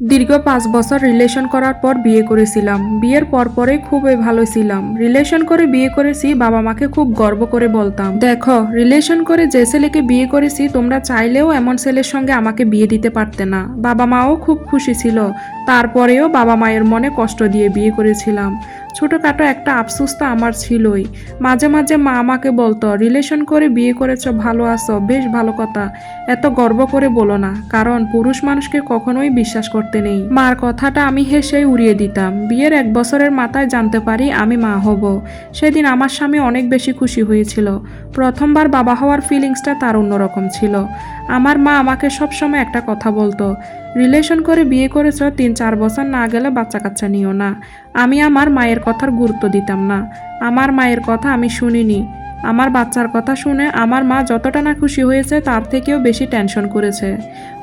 দীর্ঘ পাঁচ বছর রিলেশন করার পর বিয়ে করেছিলাম। বিয়ের পর পরেই খুবই ভালো ছিলাম। রিলেশন করে বিয়ে করেছি, বাবা মাকে খুব গর্ব করে বলতাম, দেখো রিলেশন করে যে ছেলেকে বিয়ে করেছি, তোমরা চাইলেও এমন ছেলের সঙ্গে আমাকে বিয়ে দিতে পারতে না। বাবা মাও খুব খুশি ছিল। তারপরেও বাবা মায়ের মনে কষ্ট দিয়ে বিয়ে করেছিলাম। ছোটোখাটো একটা আফসোস তো আমার ছিলই। মাঝে মাঝে মা আমাকে বলতো, রিলেশন করে বিয়ে করেছ, ভালো আছো, বেশ ভালো কথা। এত গর্ব করে বলো না, কারণ পুরুষ মানুষকে কখনোই বিশ্বাস করতে নেই। মার কথাটা আমি হেসেই উড়িয়ে দিতাম। বিয়ের এক বছরের মাথায় জানতে পারি আমি মা হব। সেদিন আমার স্বামী অনেক বেশি খুশি হয়েছিল। প্রথমবার বাবা হওয়ার ফিলিংসটা তার অন্যরকম ছিল। আমার মা আমাকে সবসময় একটা কথা বলতো। রিলেশন করে বিয়ে করেছ তিন চার বছর না গেলে বাচ্চা কাচ্চা নিও না। আমি আমার মায়ের কথার গুরুত্ব দিতাম না। আমার মায়ের কথা আমি শুনিনি। আমার বাচ্চার কথা শুনে আমার মা যতটা না খুশি হয়েছে তার থেকেও বেশি টেনশন করেছে।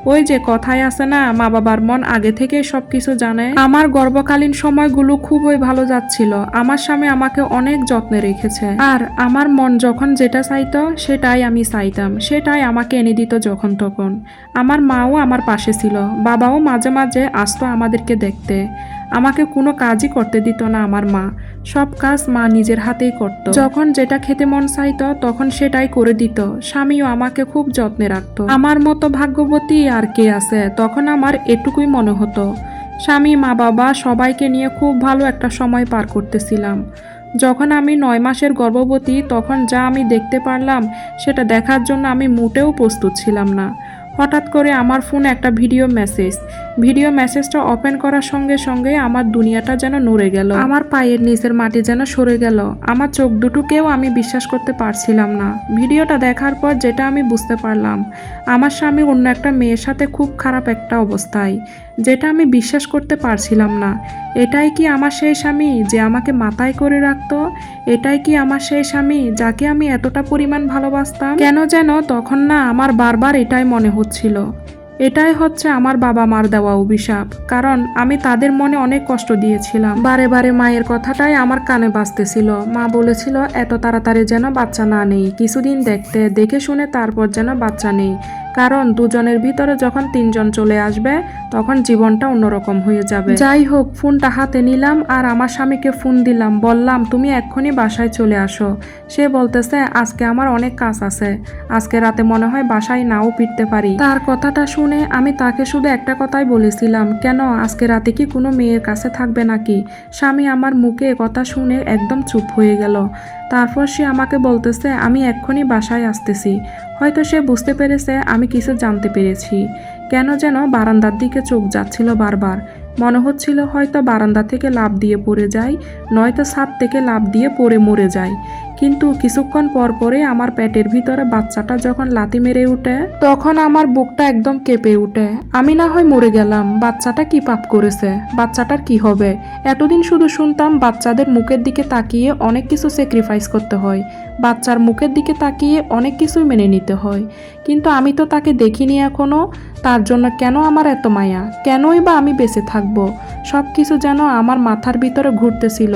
ওই যে কথায় আছে না মা বাবার মন আগে থেকে সব কিছু জানে। আমার গর্ভকালীন সময়গুলো খুবই ভালো যাচ্ছিল। আমার স্বামী আমাকে অনেক যত্নে রেখেছে। আর আমার মন যখন যেটা চাইতো, সেটাই আমি চাইতাম। সেটাই আমাকে এনে দিত যখন তখন। আমার মাও আমার পাশে ছিল। বাবাও মাঝে মাঝে আসতো আমাদেরকে দেখতে। আমাকে কোনো কাজই করতে দিত না আমার মা। সব কাজ মা নিজের হাতেই করত। যখন যেটা খেতে মন চাইতো, তখন সেটাই করে দিত। স্বামীও আমাকে খুব যত্নে রাখত। আমার মতো ভাগ্যবতী আর কে আছে? তখন আমার এটুকুই মনে হতো। স্বামী, মা, বাবা সবাইকে নিয়ে খুব ভালো একটা সময় পার করতেছিলাম। যখন আমি নয় মাসের গর্ভবতী, তখন যা আমি দেখতে পারলাম, সেটা দেখার জন্য আমি মোটেও প্রস্তুত ছিলাম না। হঠাৎ করে আমার ফোনে একটা ভিডিও মেসেজ। ভিডিও মেসেজটা ওপেন করার সঙ্গে সঙ্গে আমার দুনিয়াটা যেন নড়ে গেল। আমার পায়ের নিচের মাটি যেন সরে গেল। আমার চোখ দুটোকেও আমি বিশ্বাস করতে পারছিলাম না। ভিডিওটা দেখার পর যেটা আমি বুঝতে পারলাম, আমার স্বামী অন্য একটা মেয়ের সাথে খুব খারাপ একটা অবস্থায়। যেটা আমি বিশ্বাস করতে পারছিলাম না। এটাই কি আমার সেই স্বামী যে আমাকে মাথায় করে রাখত? এটাই কি আমার সেই স্বামী যাকে আমি এতটা পরিমাণ ভালোবাসতাম? কেন যেন তখন না আমার বারবার এটাই মনে হচ্ছিল। এটাই হচ্ছে আমার বাবা মার দেওয়া অভিশাপ, কারণ আমি তাদের মনে অনেক কষ্ট দিয়েছিলাম। বারে বারে মায়ের কথাটাই আমার কানে বাঁচতেছিল মা বলেছিল, এত তাড়াতাড়ি যেন বাচ্চা না নেই, কিছুদিন দেখতে, দেখে শুনে তারপর যেন বাচ্চা নেই। কারণ দুজনের ভিতরে যখন তিনজন চলে আসবে, তখন জীবনটা অন্যরকম হয়ে যাবে। যাই হোক, ফোনটা হাতে নিলাম আর আমার স্বামীকে ফোন দিলাম। বললাম, তুমি এক্ষুনি বাসায় চলে আসো। সে বলতেছে, আজকে আমার অনেক কাজ আছে। আজকে রাতে মনে হয় বাসায় নাও ফিরতে পারি। তার কথাটা শুনে আমি তাকে শুধু একটা কথাই বলেছিলাম, কেন, আজকে রাতে কি কোনো মেয়ের কাছে থাকবে নাকি? স্বামী আমার মুখে কথা শুনে একদম চুপ হয়ে গেল। তারপর সে আমাকে বলতেছে, আমি এক্ষুনি বাসায় আসতেছি। হয়তো সে বুঝতে পেরেছে আমি কিছু জানতে পেরেছি। কেন যেন বারান্দার দিকে চোখ যাচ্ছিল বারবার। মনে হচ্ছিল হয়তো বারান্দা থেকে লাভ দিয়ে পড়ে যায়, নয়তো ছাদ থেকে লাভ দিয়ে পড়ে মরে যায়। কিন্তু কিছুক্ষণ পর পরে আমার পেটের ভিতরে বাচ্চাটা যখন লাথি মেরে উঠে, তখন আমার বুকটা একদম কেঁপে উঠে। আমি না হয় মরে গেলাম। বাচ্চাটা কি পাপ করেছে? বাচ্চাটার কি হবে? এতদিন শুধু শুনতাম বাচ্চাদের মুখের দিকে তাকিয়ে অনেক কিছু স্যাক্রিফাইস করতে হয়। বাচ্চার মুখের দিকে তাকিয়ে অনেক কিছুই মেনে নিতে হয়। কিন্তু আমি তো তাকে দেখিনি এখনও। তার জন্য কেন আমার এত মায়া? কেনই বা আমি বেঁচে থাকব? সব কিছু যেন আমার মাথার ভিতরে ঘুরতেছিল।